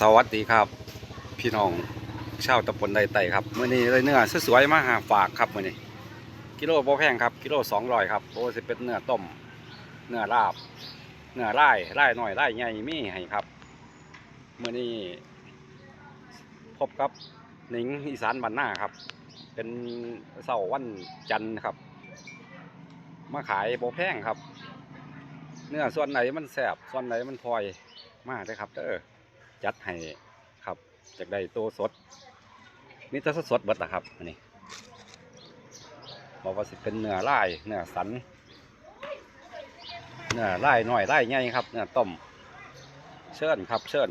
สวัสดีครับ พี่น้องชาวตำบลไดไต่ครับเมื้อนี้ได้เนื้อสวยๆมาหาฝากครับเมื้อนี้กิโลบ่แพงครับกิโล200ครับโอ้สิเป็นเนื้อต้มเนื้อลาบเนื้อไร่ไร่หน่อยไร่ใหญ่มีให้ครับเมื้อนี้พบกับหนิงอีสานบ้านนาครับ เป็นเสาร์วันจันทร์ครับ มาขายบ่แพงครับ เนื้อส่วนไหนมันแสบส่วนไหนมันพลอยมากเลยครับเด้อ จัดให้ครับจากได้ตัวสดมีแต่สดๆบดละครับอันนี้บอกว่าสิเป็นเนื้อลายเนื้อสันเนื้อลายน้อยลายใหญ่ครับเนื้อต้มเชิญครับ เชิญ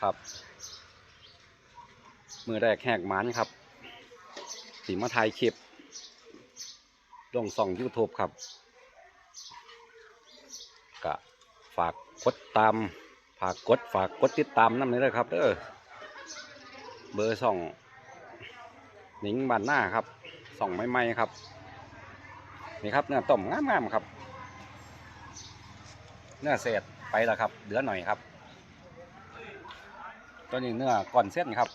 ครับมือแรกแหกมันครับ สีมาไทยคลิปลงส่อง YouTube ครับ ก็ฝากกดตาม ฝากกดฝากกดติดตามน้ำนี้เลยครับเด้อเบอร์ส่องหนิงบานหน้าครับส่องใหม่ครับ นี่ครับเนื้อต้มงามๆครับ เนื้อเศษไปแล้วครับเหลือหน่อยครับ ตัวนี้เนื้อก่อนเส้นครับ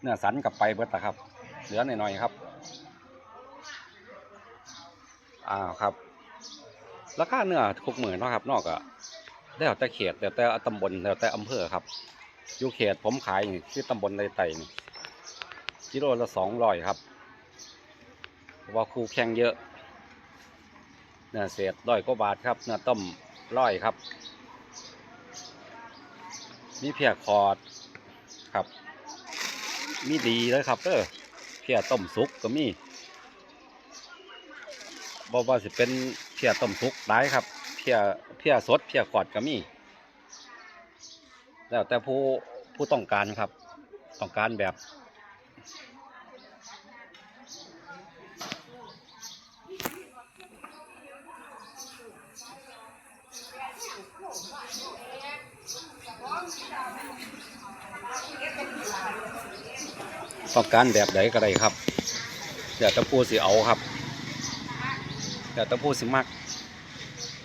เนื้อสันกับไปเบิดละครับ เหลือหน่อยๆครับอ้าวครับ ราคาเนื้อคุกหมื่นเนาะครับ นอกอะ แล้วแต่เขตแล้วแต่ตำบลแล้วแต่อำเภอครับอยู่เขตผมขายนี่คือตำบลในไต่นี่กิโลละสองร้อยครับเพราว่าคู่แข่งเยอะเนื้อเศษร้อยกว่าบาทครับเนื้อต้มร้อยครับ มีเพียคอร์ดครับ มีดีเลยครับเด้อเพียต้มสุกก็มีบ่ว่าสิเป็นเพียต้มสุกได้ครับ เพียเพียสดเพียขอดก็มี แล้วแต่ผู้ผู้ต้องการครับ ต้องการแบบ ต้องการแบบใดก็ได้ครับเดี๋ยวแตะผู้สิเอาครับเดี๋ยวแตะผู้สิมัก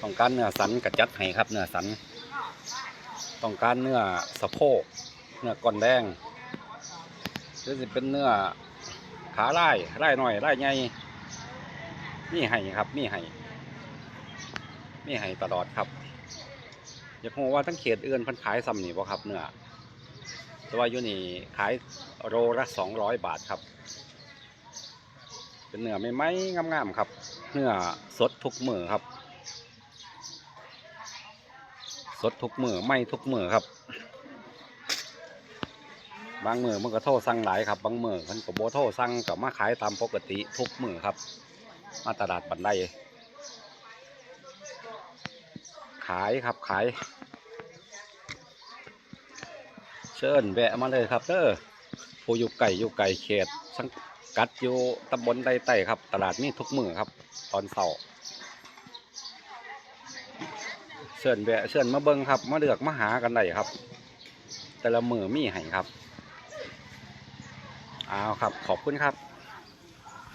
ต้องการเนื้อสันกระจัดให้ครับเนื้อสัน ต้องการเนื้อสะโพก เนื้อก้อนแดงหรือสิเป็นเนื้อขาไล่ไล่หน่อยไล่ใหญ่มีให้ครับมีให้มีให้ตลอดครับ อยากรู้ว่าทั้งเขตอื่นพันขายซ้ำนี่บ่ครับเนื้อแต่ว่าอยู่นี่ขายโลละสองร้อยบาทครับ เป็นเนื้อไม่ไม้งามๆครับ เนื้อสดทุกมือครับ สดทุกมือไม่ทุกมือครับ บางมือมันก็โทษสั่งหลายครับบางมือมันก็โบโทษสั่งกับมาขายตามปกติทุกมือครับ มาตลาดบันไดขายครับขาย เชิญแวะมาเลยครับเด้อผู้อยู่ไก่อยู่ไก่เขตสังกัดอยู่ตำบลใดไต่ครับ ตลาดนี้ทุกมือครับ ตอนเสาร์ เสือนแวะเสือนมาเบิ้งครับ มาเลือกมาหากันได้ครับ แต่ละมือมีให้ครับอ้าวครับ ขอบคุณครับ